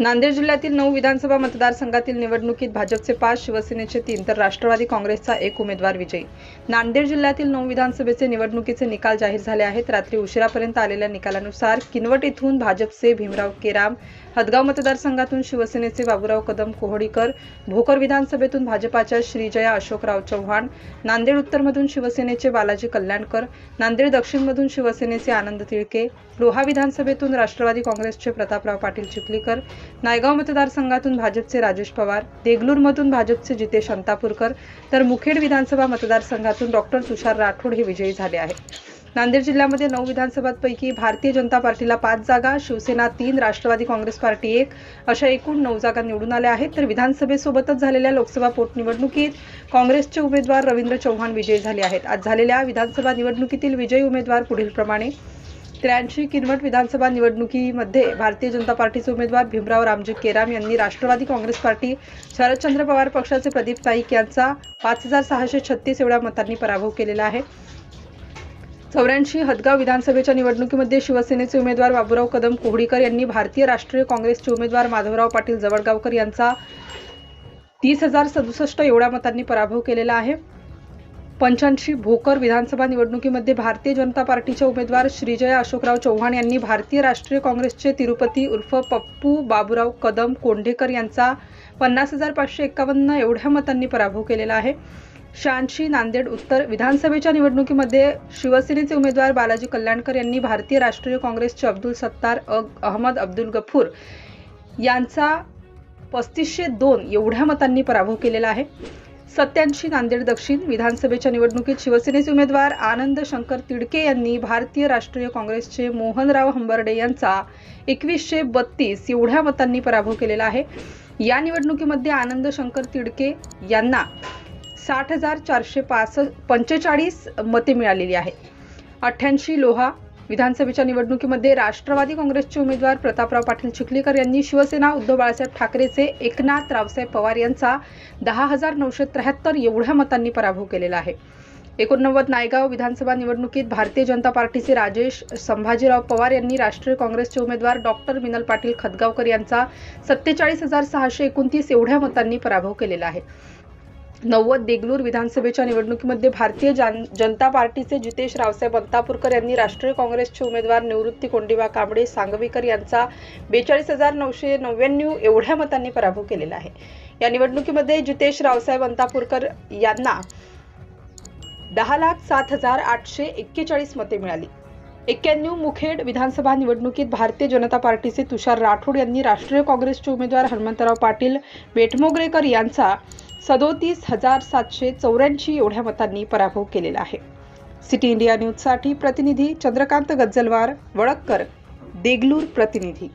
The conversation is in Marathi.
नांदेड जिल्ह्यातील नऊ विधानसभा मतदारसंघातील निवडणुकीत भाजपचे पाच शिवसेनेचे तीन तर राष्ट्रवादी काँग्रेसचा एक उमेदवार विजयी. नांदेड जिल्ह्यातील नऊ विधानसभेचे निवडणुकीचे निकाल जाहीर झाले आहेत. रात्री उशिरापर्यंत आलेल्या निकालानुसार किनवट येथून भाजपचे भीमराव केराम हदगाव मतदारसंघातून शिवसेनेचे बाबूराव कदम कोहडीकर भोकर विधानसभेतून भाजपाच्या श्रीजया अशोकराव चव्हाण नांदेड उत्तरमधून शिवसेनेचे बालाजी कल्याणकर नांदेड दक्षिणमधून शिवसेनेचे आनंद तिळके लोहा विधानसभेतून राष्ट्रवादी काँग्रेसचे प्रतापराव पाटील चिखलीकर नायगाव मतदारसंघातून भाजपचे राजेश पवार देगलूरमधून भाजपचे जितेश अंतापूरकर तर मुखेड विधानसभा मतदारसंघातून डॉक्टर तुषार राठोड हे विजयी झाले आहेत. नांदेड जिल्ह्यामध्ये नऊ विधानसभांपैकी भारतीय जनता पार्टीला पाच जागा शिवसेना तीन राष्ट्रवादी काँग्रेस पार्टी एक अशा एकूण नऊ जागा निवडून आल्या आहेत. तर विधानसभेसोबतच झालेल्या लोकसभा पोटनिवडणुकीत काँग्रेसचे उमेदवार रवींद्र चव्हाण विजयी झाले आहेत. आज झालेल्या विधानसभा निवडणुकीतील विजयी उमेदवार पुढीलप्रमाणे त्र्याऐंशी किनवट विधानसभा निवडणुकीमध्ये भारतीय जनता पार्टीचे उमेदवार भीमराव रामजी केराम यांनी राष्ट्रवादी काँग्रेस पार्टी शरदचंद्र पवार पक्षाचे प्रदीप नाईक यांचा पाच हजार सहाशे छत्तीस एवढ्या मतांनी पराभव केलेला आहे. चौऱ्याऐंशी हदगाव विधानसभेच्या निवडणुकीमध्ये शिवसेनेचे उमेदवार बाबूराव कदम कोहडीकर यांनी भारतीय राष्ट्रीय काँग्रेसचे उमेदवार माधवराव पाटील जवळगावकर यांचा तीस हजार सदुसष्ट एवढ्या मतांनी पराभव केलेला आहे. पंच्याऐंशी भोकर विधानसभा निवडणुकीमध्ये भारतीय जनता पार्टीचे उमेदवार श्रीजय अशोकराव चव्हाण यांनी भारतीय राष्ट्रीय काँग्रेसचे तिरुपती उर्फ पप्पू बाबूराव कदम कोंढेकर यांचा पन्नास हजार पाचशे एक्कावन्न एवढ्या मतांनी पराभव केलेला आहे. शहाऐंशी नांदेड उत्तर विधानसभेच्या निवडणुकीमध्ये शिवसेनेचे उमेदवार बालाजी कल्याणकर यांनी भारतीय राष्ट्रीय काँग्रेसचे अब्दुल सत्तार अग अहमद अब्दुल गफूर यांचा पस्तीसशे दोन एवढ्या मतांनी पराभव केलेला आहे. सत्याऐंशी नांदेड दक्षिण विधानसभेच्या निवडणुकीत शिवसेनेचे उमेदवार आनंद शंकर तिडके यांनी भारतीय राष्ट्रीय काँग्रेसचे मोहनराव हंबर्डे यांचा एकवीसशे बत्तीस एवढ्या मतांनी पराभव केलेला आहे. या निवडणुकीमध्ये आनंद शंकर तिडके यांना साठ हजार चारशे पास पंचेचाळीस मते मिळालेली आहे. अठ्ठ्याऐंशी लोहा विधानसभेच्या निवडणुकीमध्ये राष्ट्रवादी काँग्रेसचे उमेदवार प्रतापराव पाटील चिखलीकर यांनी शिवसेना उद्धव बाळासाहेब ठाकरेचे एकनाथ रावसाहेब पवार यांचा दहा हजार नऊशे त्र्याहत्तर एवढ्या मतांनी पराभव केलेला आहे. एकोणनव्वद नायगाव विधानसभा निवडणुकीत भारतीय जनता पार्टीचे राजेश संभाजीराव पवार यांनी राष्ट्रीय काँग्रेसचे उमेदवार डॉक्टर मिनल पाटील खतगावकर यांचा सत्तेचाळीस हजार सहाशे एकोणतीस एवढ्या मतांनी पराभव केलेला आहे. नव्वद देगलूर विधानसभेच्या निवडणुकीमध्ये भारतीय जान जनता पार्टीचे जितेश रावसाहेब अंतापूरकर यांनी राष्ट्रीय काँग्रेसचे उमेदवार निवृत्ती कोंडिबा कांबळे सांगवीकर यांचा बेचाळीस हजार नऊशे नव्याण्णव एवढ्या मतांनी पराभव केलेला आहे. या निवडणुकीमध्ये जितेश रावसाहेब अंतापूरकर यांना दहा लाख सात हजार आठशे एक्केचाळीस मते मिळाली. एक्क्याण्णव मुखेड विधानसभा निवडणुकीत भारतीय जनता पार्टीचे तुषार राठोड यांनी राष्ट्रीय काँग्रेसचे उमेदवार हनुमंतराव पाटील बेटमोगरेकर यांचा सदोतीस हजार सातशे चौऱ्याऐंशी एवढ्या मतांनी पराभव केलेला आहे. सिटी इंडिया न्यूजसाठी प्रतिनिधी चंद्रकांत गज्जलवार वडक्कर देगलूर प्रतिनिधी.